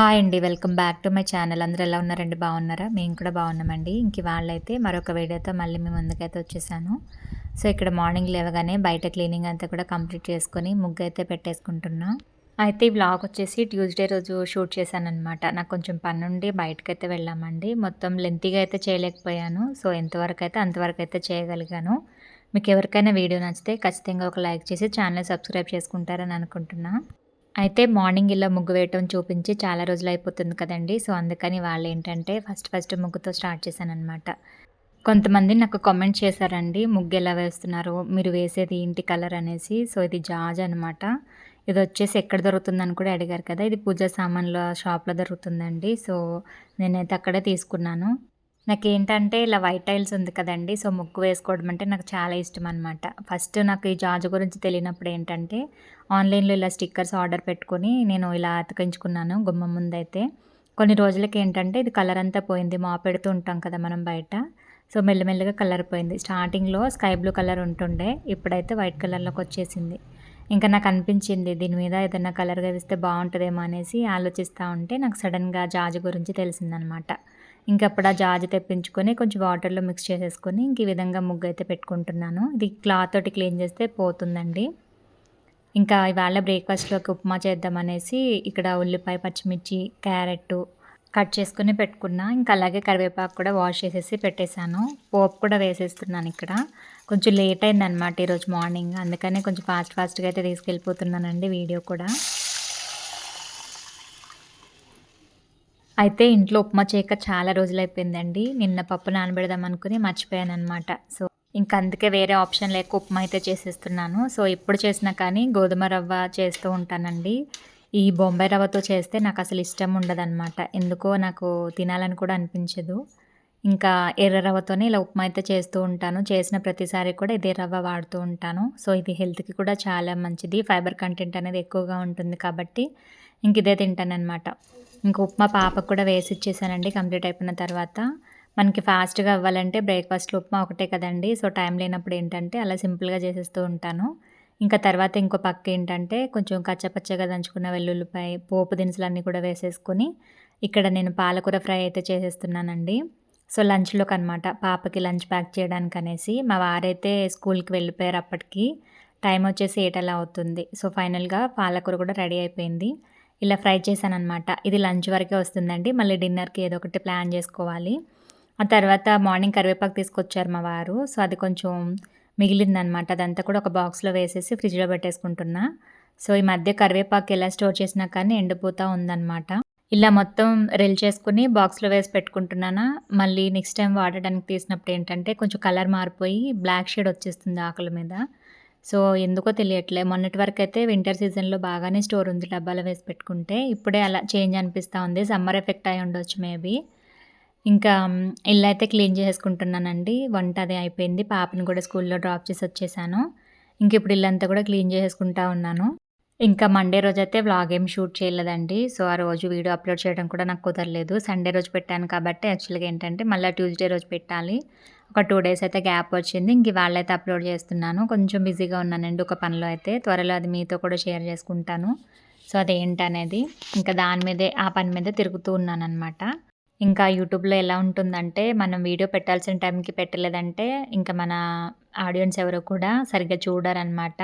Hi అండి welcome back to my channel. అందరూ ఎలా ఉన్నారండి? బాగున్నారా? మేము కూడా బాగున్నామండి. ఇంక వాళ్ళైతే మరొక వీడియోతో మళ్ళీ మేము ముందుకైతే వచ్చేసాను. సో ఇక్కడ మార్నింగ్ లేవగానే బయట క్లీనింగ్ అంతా కూడా కంప్లీట్ చేసుకొని ముగ్గు అయితే పెట్టేసుకుంటున్నా. అయితే ఈ బ్లాగ్ వచ్చేసి ట్యూస్డే రోజు షూట్ చేశానమాట నాకు కొంచెం పని ఉండి బయటకైతే వెళ్ళామండి. మొత్తం లెంతీగా అయితే చేయలేకపోయాను. సో ఎంతవరకు అయితే అంతవరకు అయితే చేయగలిగాను. మీకు ఎవరికైనా వీడియో నచ్చితే ఖచ్చితంగా ఒక లైక్ చేసి ఛానల్ సబ్స్క్రైబ్ చేసుకుంటారని అనుకుంటున్నాను అయితే మార్నింగ్ ఇలా ముగ్గు వేయటం చూపించి చాలా రోజులు అయిపోతుంది కదండి. సో అందుకని వాళ్ళు ఏంటంటే ఫస్ట్ ఫస్ట్ ముగ్గుతో స్టార్ట్ చేశాను అనమాట కొంతమంది నాకు కామెంట్ చేశారండి ముగ్గు ఎలా వేస్తున్నారు? మీరు వేసేది ఏంటి కలర్ అనేసి? సో ఇది జాజ్ అనమాట ఇది వచ్చేసి ఎక్కడ దొరుకుతుందని కూడా అడిగారు కదా. ఇది పూజా సామాన్ల షాప్లో దొరుకుతుందండి. సో నేనైతే అక్కడే తీసుకున్నాను. నాకేంటంటే ఇలా వైట్ టైల్స్ ఉంది కదండి. సో ముగ్గు వేసుకోవడం అంటే నాకు చాలా ఇష్టం అనమాట ఫస్ట్ నాకు ఈ జాజు గురించి తెలియనప్పుడు ఏంటంటే ఆన్లైన్లో ఇలా స్టిక్కర్స్ ఆర్డర్ పెట్టుకొని నేను ఇలా అతికించుకున్నాను గుమ్మం ముందైతే. కొన్ని రోజులకి ఏంటంటే ఇది కలర్ అంతా పోయింది. మా పెడుతూ ఉంటాం కదా మనం బయట. సో మెల్లమెల్లగా కలర్ పోయింది. స్టార్టింగ్లో స్కై బ్లూ కలర్ ఉంటుండే. ఇప్పుడైతే వైట్ కలర్లోకి వచ్చేసింది. ఇంకా నాకు అనిపించింది దీని మీద ఏదైనా కలర్గా వేస్తే బాగుంటుందేమో అనేసి ఆలోచిస్తూ ఉంటే నాకు సడన్గా జాజు గురించి తెలిసిందనమాట ఇంకప్పుడు ఆ జాజి తెప్పించుకొని కొంచెం వాటర్లో మిక్స్ చేసేసుకొని ఇంక ఈ విధంగా ముగ్గు అయితే పెట్టుకుంటున్నాను. ఇది క్లాత్ తోటి క్లీన్ చేస్తే పోతుందండి. ఇంకా ఇవాళ బ్రేక్ఫాస్ట్లోకి ఉప్మా చేద్దామనేసి ఇక్కడ ఉల్లిపాయ పచ్చిమిర్చి క్యారెట్ కట్ చేసుకుని పెట్టుకున్నా. ఇంకా అలాగే కరివేపాకు కూడా వాష్ చేసేసి పెట్టేశాను. పోపు కూడా వేసేస్తున్నాను ఇక్కడ. కొంచెం లేట్ అయిందనమాట ఈరోజు మార్నింగ్. అందుకనే కొంచెం ఫాస్ట్ ఫాస్ట్గా అయితే తీసుకెళ్ళిపోతున్నానండి వీడియో కూడా. అయితే ఇంట్లో ఉప్మా చేయక చాలా రోజులు అయిపోయిందండి నిన్న పప్పు నానబెడదాం అనుకుని మర్చిపోయాను అనమాట సో ఇంక అందుకే వేరే ఆప్షన్ లేక ఉప్మా అయితే చేసేస్తున్నాను. సో ఎప్పుడు చేసినా కానీ గోధుమ రవ్వ చేస్తూ ఉంటానండి. ఈ బొంబాయి రవ్వతో చేస్తే నాకు అసలు ఇష్టం ఉండదన్నమాట. ఎందుకో నాకు తినాలని కూడా అనిపించదు. ఇంకా ఎర్ర రవ్వతోనే ఇలా ఉప్మా అయితే చేస్తూ ఉంటాను. చేసిన ప్రతిసారి కూడా ఇదే రవ్వ వాడుతూ ఉంటాను. సో ఇది హెల్త్కి కూడా చాలా మంచిది. ఫైబర్ కంటెంట్ అనేది ఎక్కువగా ఉంటుంది కాబట్టి ఇంక ఇదే తింటానమాట ఇంకా ఉప్మా పాపకు కూడా వేసి ఇచ్చేసానండి కంప్లీట్ అయిపోయిన తర్వాత. మనకి ఫాస్ట్గా అవ్వాలంటే బ్రేక్ఫాస్ట్లో ఉప్మా ఒకటే కదండి. సో టైం లేనప్పుడు ఏంటంటే అలా సింపుల్గా చేసేస్తూ ఉంటాను. ఇంకా తర్వాత ఇంకో పక్క ఏంటంటే కొంచెం కచ్చపచ్చగా దంచుకున్న వెల్లుల్లిపాయ పోపు దినుసులన్నీ కూడా వేసేసుకొని ఇక్కడ నేను పాలకూర ఫ్రై అయితే చేసేస్తున్నానండి. సో లంచ్లోకి అనమాట పాపకి లంచ్ ప్యాక్ చేయడానికి అనేసి మా వారైతే స్కూల్కి వెళ్ళిపోయారు అప్పటికి టైం వచ్చేసి ఎయిట్ అలా అవుతుంది. సో ఫైనల్గా పాలకూర కూడా రెడీ అయిపోయింది. ఇలా ఫ్రై చేశాను అనమాట ఇది లంచ్ వరకే వస్తుందండి. మళ్ళీ డిన్నర్కి ఏదో ఒకటి ప్లాన్ చేసుకోవాలి. ఆ తర్వాత మార్నింగ్ కరివేపాకు తీసుకొచ్చారు మా వారు. సో అది కొంచెం మిగిలిందనమాట అదంతా కూడా ఒక బాక్స్లో వేసేసి ఫ్రిడ్జ్లో పెట్టేసుకుంటున్నా. సో ఈ మధ్య కరివేపాకు ఎలా స్టోర్ చేసినా కానీ ఎండిపోతూ ఉందన్నమాట. ఇలా మొత్తం రెల్ చేసుకుని బాక్స్లో వేసి పెట్టుకుంటున్నానా? మళ్ళీ నెక్స్ట్ టైం వాడడానికి తీసినప్పుడు ఏంటంటే కొంచెం కలర్ మారిపోయి బ్లాక్ షేడ్ వచ్చేస్తుంది ఆకుల మీద. సో ఎందుకో తెలియట్లే. మొన్నటి వరకు అయితే వింటర్ సీజన్లో బాగానే స్టోర్ ఉంది డబ్బాలో వేసి పెట్టుకుంటే. ఇప్పుడే అలా చేంజ్ అనిపిస్తూ ఉంది. సమ్మర్ ఎఫెక్ట్ అయి ఉండొచ్చు మేబీ ఇంకా ఇల్లు అయితే క్లీన్ చేసుకుంటున్నానండి. వంట అది అయిపోయింది. పాపని కూడా స్కూల్లో డ్రాప్ చేసి వచ్చేసాను. ఇంక ఇప్పుడు ఇల్లంతా కూడా క్లీన్ చేసుకుంటా ఉన్నాను. ఇంకా మండే రోజు అయితే వ్లాగ్ ఏం షూట్ చేయలేదండి. సో ఆ రోజు వీడియో అప్లోడ్ చేయడం కూడా నాకు కుదరలేదు. సండే రోజు పెట్టాను కాబట్టి యాక్చువల్గా ఏంటంటే మళ్ళీ ట్యూస్డే రోజు పెట్టాలి. ఒక టూ డేస్ అయితే గ్యాప్ వచ్చింది. ఇంక వాళ్ళైతే అప్లోడ్ చేస్తున్నాను. కొంచెం బిజీగా ఉన్నానండి ఒక పనిలో అయితే. త్వరలో అది మీతో కూడా షేర్ చేసుకుంటాను. సో అదేంటనేది. ఇంకా దాని మీదే ఆ పని మీద తిరుగుతూ ఉన్నాను అనమాట ఇంకా యూట్యూబ్లో ఎలా ఉంటుందంటే మనం వీడియో పెట్టాల్సిన టైంకి పెట్టలేదంటే ఇంకా మన ఆడియన్స్ ఎవరు కూడా సరిగ్గా చూడరనమాట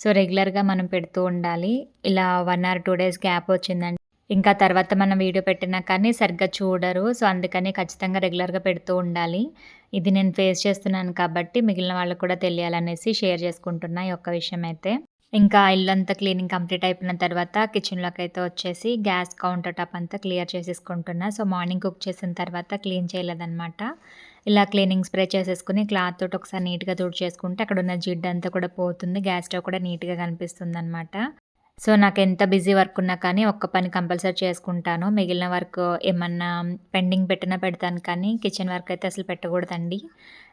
సో రెగ్యులర్గా మనం పెడుతూ ఉండాలి. ఇలా one or two days gap వచ్చిందంటే ఇంకా తర్వాత మనం వీడియో పెట్టినా కానీ సరిగ్గా చూడరు. సో అందుకని ఖచ్చితంగా రెగ్యులర్గా పెడుతూ ఉండాలి. ఇది నేను ఫేస్ చేస్తున్నాను కాబట్టి మిగిలిన వాళ్ళకు కూడా తెలియాలనేసి షేర్ చేసుకుంటున్నా ఈ ఒక్క విషయం అయితే. ఇంకా ఇల్లంతా క్లీనింగ్ కంప్లీట్ అయిపోయిన తర్వాత కిచెన్లోకి అయితే వచ్చేసి గ్యాస్ కౌంటర్ టాప్ అంతా క్లియర్ చేసేసుకుంటున్నా. సో మార్నింగ్ కుక్ చేసిన తర్వాత క్లీన్ చేయలేదన్నమాట. ఇలా క్లీనింగ్ స్ప్రే చేసేసుకుని క్లాత్ తోటి ఒకసారి నీట్గా తుడి చేసుకుంటే అక్కడ ఉన్న జిడ్డు అంతా కూడా పోతుంది. గ్యాస్ స్టవ్ కూడా నీట్గా కనిపిస్తుంది అనమాట సో నాకు ఎంత బిజీ వర్క్ ఉన్నా కానీ ఒక్క పని కంపల్సరీ చేసుకుంటాను. మిగిలిన వర్క్ ఏమన్నా పెండింగ్ పెట్టినా పెడతాను కానీ కిచెన్ వర్క్ అయితే అసలు పెట్టకూడదండి.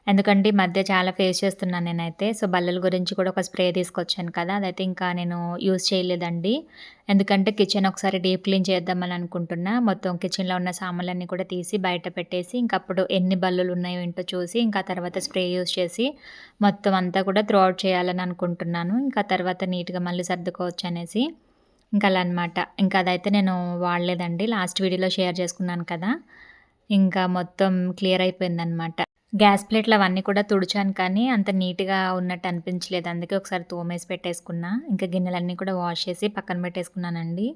ఎందుకంటే ఈ మధ్య చాలా ఫేస్ చేస్తున్నాను నేనైతే. సో బల్లల గురించి కూడా ఒక స్ప్రే తీసుకొచ్చాను కదా అదైతే ఇంకా నేను యూజ్ చేయలేదండి. ఎందుకంటే కిచెన్ ఒకసారి డీప్ క్లీన్ చేద్దామని అనుకుంటున్నా. మొత్తం కిచెన్లో ఉన్న సామాన్లన్నీ కూడా తీసి బయట పెట్టేసి ఇంకప్పుడు ఎన్ని బల్లులు ఉన్నాయో ఏంటో చూసి ఇంకా తర్వాత స్ప్రే యూజ్ చేసి మొత్తం అంతా కూడా త్రో అవుట్ చేయాలని అనుకుంటున్నాను. ఇంకా తర్వాత నీట్గా మళ్ళీ సర్దుకోవచ్చు అనేసి. ఇంకా అలా అనమాట ఇంకా అదైతే నేను వాడలేదండి. లాస్ట్ వీడియోలో షేర్ చేసుకున్నాను కదా. ఇంకా మొత్తం క్లియర్ అయిపోయిందనమాట గ్యాస్ ప్లేట్లు అవన్నీ కూడా తుడిచాను కానీ అంత నీట్గా ఉన్నట్టు అనిపించలేదు. అందుకే ఒకసారి తోమేసి పెట్టేసుకున్నా. ఇంకా గిన్నెలన్నీ కూడా వాష్ చేసి పక్కన పెట్టేసుకున్నానండి.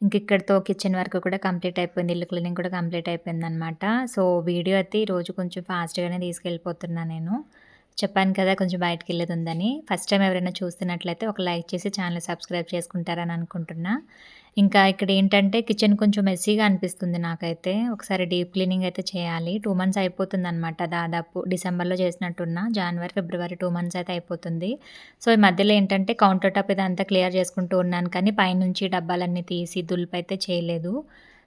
ఇంక ఇక్కడితో కిచెన్ వరకు కూడా కంప్లీట్ అయిపోయింది. ఇల్లు క్లీనింగ్ కూడా కంప్లీట్ అయిపోయింది అనమాట సో వీడియో అయితే ఈరోజు కొంచెం ఫాస్ట్గానే తీసుకెళ్ళిపోతున్నా నేను. చెప్పాను కదా కొంచెం బయటకు వెళ్ళేది ఉందని. ఫస్ట్ టైం ఎవరైనా చూస్తున్నట్లయితే ఒక లైక్ చేసి ఛానల్ సబ్స్క్రైబ్ చేసుకుంటారని అనుకుంటున్నా. ఇంకా ఇక్కడ ఏంటంటే కిచెన్ కొంచెం మెస్సీగా అనిపిస్తుంది నాకైతే. ఒకసారి డీప్ క్లీనింగ్ అయితే చేయాలి. టూ మంత్స్ అయిపోతుంది అనమాట దాదాపు. డిసెంబర్లో చేసినట్టున్నా. జనవరి ఫిబ్రవరి టూ మంత్స్ అయితే అయిపోతుంది. సో ఈ మధ్యలో ఏంటంటే కౌంటర్ టాప్ ఇదంతా క్లియర్ చేసుకుంటూ ఉన్నాను కానీ పైనుంచి డబ్బాలన్నీ తీసి దులుపు అయితే చేయలేదు.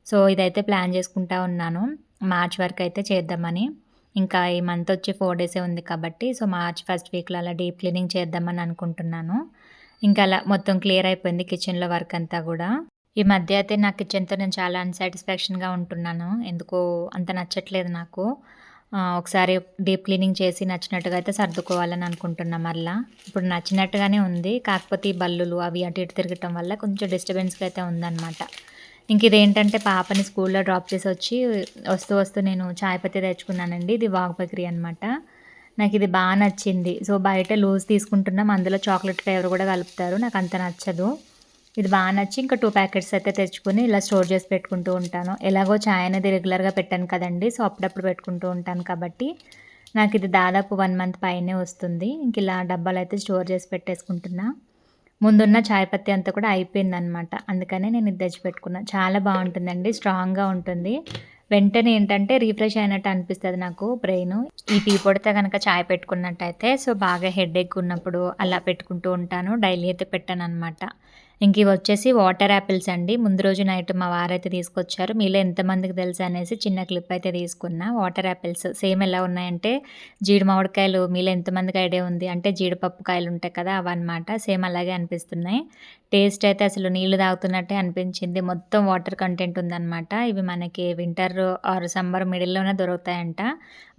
సో ఇదైతే ప్లాన్ చేసుకుంటా ఉన్నాను. మార్చ్ వరకు అయితే చేద్దామని. ఇంకా ఈ మంత్ వచ్చి ఫోర్ డేసే ఉంది కాబట్టి సో మార్చ్ ఫస్ట్ వీక్లో అలా డీప్ క్లీనింగ్ చేద్దామని అనుకుంటున్నాను. ఇంకా అలా మొత్తం క్లియర్ అయిపోయింది కిచెన్లో వర్క్ అంతా కూడా. ఈ మధ్య అయితే నా కిచెన్తో నేను చాలా అన్సాటిస్ఫాక్షన్గా ఉంటున్నాను. ఎందుకో అంత నచ్చట్లేదు నాకు. ఒకసారి డీప్ క్లీనింగ్ చేసి నచ్చినట్టుగా అయితే సర్దుకోవాలని అనుకుంటున్నా మరలా. ఇప్పుడు నచ్చినట్టుగానే ఉంది. కాకపోతే ఈ బల్లులు అవి అటు ఇటు తిరగటం వల్ల కొంచెం డిస్టర్బెన్స్గా అయితే ఉందన్నమాట. ఇంక ఇదేంటంటే పాపని స్కూల్లో డ్రాప్ చేసి వచ్చి వస్తూ వస్తూ నేను చాయ్ పత్తి తెచ్చుకున్నానండి. ఇది వాగ్ బక్రీ అనమాట నాకు ఇది బాగా నచ్చింది. సో బయట లూజ్ తీసుకుంటున్నాం. అందులో చాక్లెట్ ఫ్లేవర్ కూడా కలుపుతారు. నాకు అంత నచ్చదు. ఇది బాగా నచ్చి ఇంకా టూ ప్యాకెట్స్ అయితే తెచ్చుకుని ఇలా స్టోర్ చేసి పెట్టుకుంటూ ఉంటాను. ఎలాగో చాయ్ అనేది రెగ్యులర్గా పెట్టాను కదండి. సో అప్పుడప్పుడు పెట్టుకుంటూ ఉంటాను కాబట్టి నాకు ఇది దాదాపు వన్ మంత్ పైనే వస్తుంది. ఇంక ఇలా డబ్బాలు అయితే స్టోర్ చేసి పెట్టేసుకుంటున్నా. ముందున్న చాయ్ పత్తి అంతా కూడా అయిపోయిందనమాట అందుకనే నేను ఇది తెచ్చిపెట్టుకున్నా. చాలా బాగుంటుందండి స్ట్రాంగ్గా ఉంటుంది. వెంటనే ఏంటంటే రీఫ్రెష్ అయినట్టు అనిపిస్తుంది నాకు బ్రెయిన్. ఈ టీ పొడితే కనుక చాయ్ పెట్టుకున్నట్టయితే సో బాగా హెడ్ ఎక్ ఉన్నప్పుడు అలా పెట్టుకుంటూ ఉంటాను. డైలీ అయితే పెట్టాను అనమాట ఇంక ఇవి వచ్చేసి వాటర్ యాపిల్స్ అండి. ముందు రోజు నైట్ మా వారైతే తీసుకొచ్చారు. మీలో ఎంతమందికి తెలుసు అనేసి చిన్న క్లిప్ అయితే తీసుకున్నా. వాటర్ యాపిల్స్ సేమ్ ఎలా ఉన్నాయంటే జీడి మామిడికాయలు మీలో ఎంతమందికి ఐడియా ఉంది అంటే జీడిపప్పు కాయలు ఉంటాయి కదా అవన్నమాట. సేమ్ అలాగే అనిపిస్తున్నాయి. టేస్ట్ అయితే అసలు నీళ్ళు తాగుతున్నట్టే అనిపించింది. మొత్తం వాటర్ కంటెంట్ ఉందన్నమాట. ఇవి మనకి వింటర్ ఆర్ సమ్మర్ మిడిల్లోనే దొరుకుతాయంట.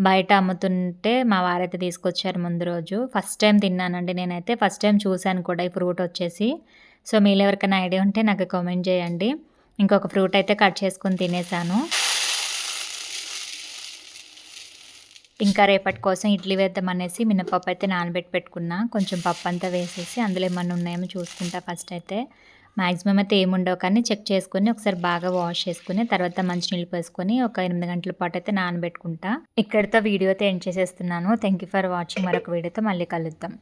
బయట అమ్ముతుంటే మా వారైతే తీసుకొచ్చారు ముందు రోజు. ఫస్ట్ టైం తిన్నానండి నేనైతే. ఫస్ట్ టైం చూశాను కూడా ఈ ఫ్రూట్ వచ్చేసి. సో మీరు ఎవరికైనా ఐడియా ఉంటే నాకు కామెంట్ చేయండి. ఇంకొక ఫ్రూట్ అయితే కట్ చేసుకొని తినేసాను. ఇంకా రేపటి కోసం ఇడ్లీ వేద్దాం అనేసి మినపప్పు అయితే నానబెట్టి పెట్టుకున్నా. కొంచెం పప్పు అంతా వేసేసి అందులో ఏమన్నా ఉన్నాయేమో చూసుకుంటా ఫస్ట్ అయితే. మ్యాక్సిమం అయితే ఏముండవు కానీ చెక్ చేసుకుని ఒకసారి బాగా వాష్ చేసుకుని తర్వాత మంచి నీళ్ళు పోసుకొని ఒక ఎనిమిది గంటల పాటు అయితే నానబెట్టుకుంటా. ఇక్కడితో వీడియో అయితే ఎండ్ చేసేస్తున్నాను. థ్యాంక్ యూ ఫర్ వాచింగ్ మరొక వీడియోతో మళ్ళీ కలుద్దాం.